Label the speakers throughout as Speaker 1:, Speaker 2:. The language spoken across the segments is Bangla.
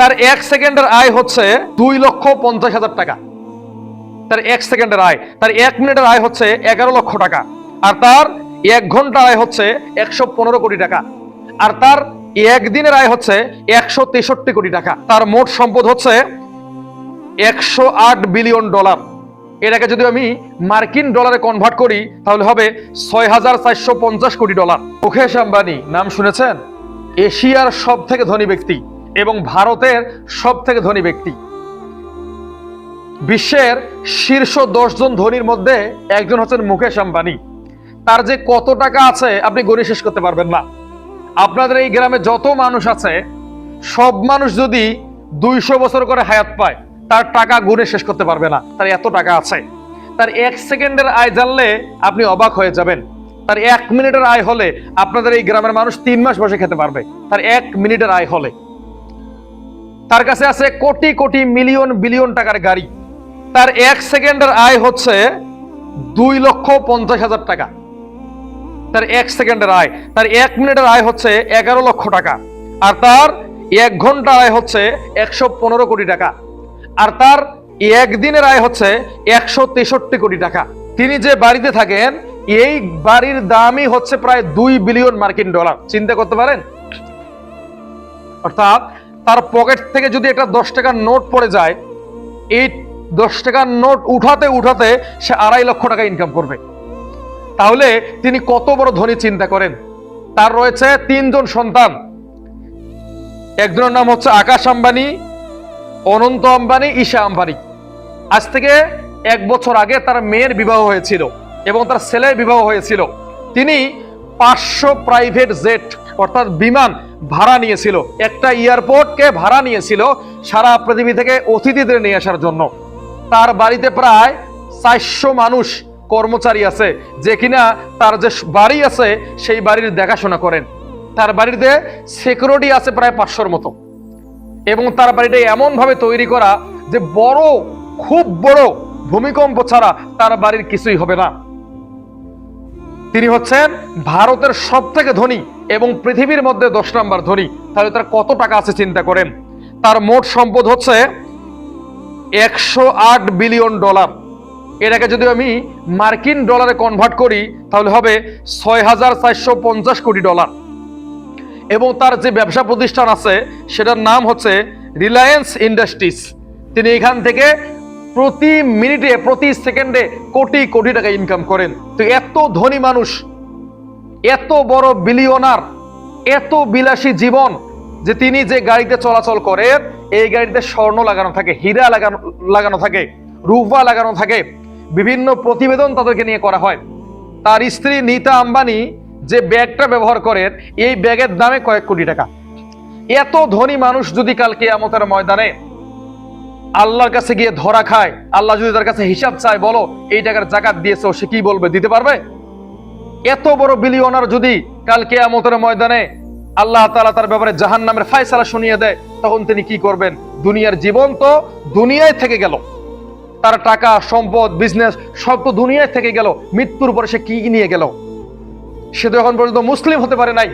Speaker 1: তার এক সেকেন্ডের আয় হচ্ছে দুই লক্ষ পঞ্চাশ হাজার টাকা। তার এক সেকেন্ডের আয়, তার এক মিনিটের আয় হচ্ছে এগারো লক্ষ টাকা। আর তার এক ঘণ্টার আয় হচ্ছে একশো পনেরো কোটি টাকা। আর তার একদিনের আয় হচ্ছে একশো তেষট্টি কোটি টাকা। তার মোট সম্পদ হচ্ছে একশো আট বিলিয়ন ডলার। এটাকে যদি আমি মার্কিন ডলারে কনভার্ট করি, তাহলে হবে ছয় হাজার চারশো পঞ্চাশ কোটি ডলার। মুখেশ আম্বানি, নাম শুনেছেন? এশিয়ার সব থেকে ধনী ব্যক্তি। এবং ভারতের সব থেকে ধনী ব্যক্তি। বিশ্বের শীর্ষ জন ধনীর মধ্যে একজন হচ্ছেন মুকেশ আম্বানি। তার যে কত টাকা আছে আপনি গড়ে শেষ করতে পারবেন না। আপনাদের এই গ্রামে যত মানুষ আছে, সব মানুষ যদি দুইশো বছর করে হায়াত পায়, তার টাকা গুণে শেষ করতে পারবে না। তার এত টাকা আছে। তার এক সেকেন্ডের আয় জানলে আপনি অবাক হয়ে যাবেন। তার এক মিনিটের আয় হলে আপনাদের এই গ্রামের মানুষ তিন মাস বসে খেতে পারবে। তার এক মিনিটের আয় হলে। তার কাছে আছে কোটি কোটি মিলিয়ন বিলিয়ন টাকার গাড়ি। তার এক সেকেন্ডের আয় হচ্ছে দুই লক্ষ পঞ্চাশ হাজার টাকা। তার এক সেকেন্ডের আয়, তার এক মিনিটের আয় হচ্ছে এগারো লক্ষ টাকা। আর তার এক ঘণ্টা আয় হচ্ছে একশো পনেরো কোটি টাকা। আর তার একদিনের আয় হচ্ছে একশো তেষট্টি কোটি টাকা। তিনি যে বাড়িতে থাকেন, এই বাড়ির দামই হচ্ছে প্রায় দুই বিলিয়ন মার্কিন ডলার। চিন্তা করতে পারেন? অর্থাৎ তার পকেট থেকে যদি একটা দশ টাকার নোট পড়ে যায়, এই দশ টাকার নোট উঠাতে উঠাতে সে আড়াই লক্ষ টাকা ইনকাম করবে। তাহলে তিনি কত বড় ধনী চিন্তা করেন। তার রয়েছে তিনজন সন্তান। একজনের নাম হচ্ছে আকাশ আম্বানি, অনন্ত আম্বানি, ঈশা আম্বানি। আজ থেকে এক বছর আগে তার মেয়ের বিবাহ হয়েছিল এবং তার ছেলের বিবাহ হয়েছিল। তিনি পাঁচশো প্রাইভেট জেট অর্থাৎ বিমান ভাড়া নিয়েছিল। একটা এয়ারপোর্টকে ভাড়া নিয়েছিল সারা পৃথিবী থেকে অতিথিদের নিয়ে আসার জন্য। তার বাড়িতে প্রায় চারশো মানুষ কর্মচারী আছে, যে কিনা তার যে বাড়ি আছে সেই বাড়ির দেখাশোনা করেন। তার বাড়িতে সিকিউরিটি আছে প্রায় পাঁচশোর মতো। এবং তার বাড়িটা এমন ভাবে তৈরি করা যে বড়, খুব বড় ভূমিকম্প ছাড়া তার বাড়ির কিছুই হবে না। তিনি হচ্ছেন ভারতের সব থেকে ধনী এবং পৃথিবীর মধ্যে দশ নম্বর ধনী। তাহলে তার কত টাকা আছে চিন্তা করেন? তার মোট সম্পদ হচ্ছে একশো আট বিলিয়ন ডলার। এটাকে যদি আমি মার্কিন ডলারে কনভার্ট করি, তাহলে হবে ছয় হাজার চারশো পঞ্চাশ কোটি ডলার। এবং তার যে ব্যবসা প্রতিষ্ঠান আছে, সেটার নাম হচ্ছে রিলায়েন্স ইন্ডাস্ট্রিজ তিনি এখান থেকে প্রতি মিনিটে, প্রতি সেকেন্ডে কোটি কোটি টাকা ইনকাম করেন। তো এত ধনী মানুষ, এত বড় বিলিয়নার এত বিলাসী জীবন যে তিনি যে গাড়িতে চলাচল করেন এই গাড়িতে স্বর্ণ লাগানো থাকে, হীরা লাগানো লাগানো থাকে, রূপা লাগানো থাকে, বিভিন্ন প্রতিবেদন তাদেরকে নিয়ে করা হয়। তার স্ত্রী নীতা আম্বানি যে ব্যাগটা ব্যবহার করেন, এই ব্যাগের দামে কয়েক কোটি টাকা। এত ধনী মানুষ যদি কালকে আমতের ময়দানে আল্লাহর কাছে গিয়ে ধরা খায়, আল্লাহ যদি তার কাছে হিসাব চায়, বলো, এই টাকার জাকাত দিয়েছে সে কি বলবে, দিতে পারবে? এত বড় বিলিয়নার যদি কালকে আমতের ময়দানে আল্লাহ তাআলা তার ব্যাপারে জাহান নামের ফায়সালা শুনিয়ে দেয়, তখন তিনি কি করবেন? দুনিয়ার জীবন তো দুনিয়ায় থেকে গেল। তার টাকা, সম্পদ বিজনেস সব তো দুনিয়ায় থেকে গেল। মৃত্যুর পরে সে কি নিয়ে গেল? সে তো এখন পর্যন্ত মুসলিম হতে পারে নাই।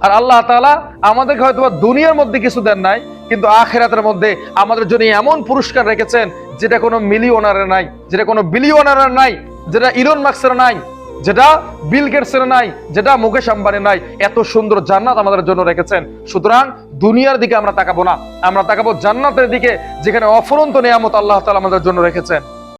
Speaker 1: আর আল্লাহ তাআলা আমাদেরকে হয়তো দুনিয়ার মধ্যে কিছু দেন নাই কিন্তু আখেরাতের মধ্যে আমাদের জন্য এমন পুরস্কার রেখেছেন যেটা কোনো মিলিওনারের নাই, যেটা কোনো বিলিওনারের নাই, যেটা ইলন মার্কসের নাই, যেটা বিল গেটসের নাই, যেটা মুকেশ আম্বানি নাই। এত সুন্দর জান্নাত আমাদের জন্য রেখেছেন। সুতরাং দুনিয়ার দিকে আমরা তাকাবো না। আমরা তাকাবো জান্নাতের দিকে যেখানে অফুরন্ত নিয়ামত আল্লাহ তালা আমাদের জন্য রেখেছেন।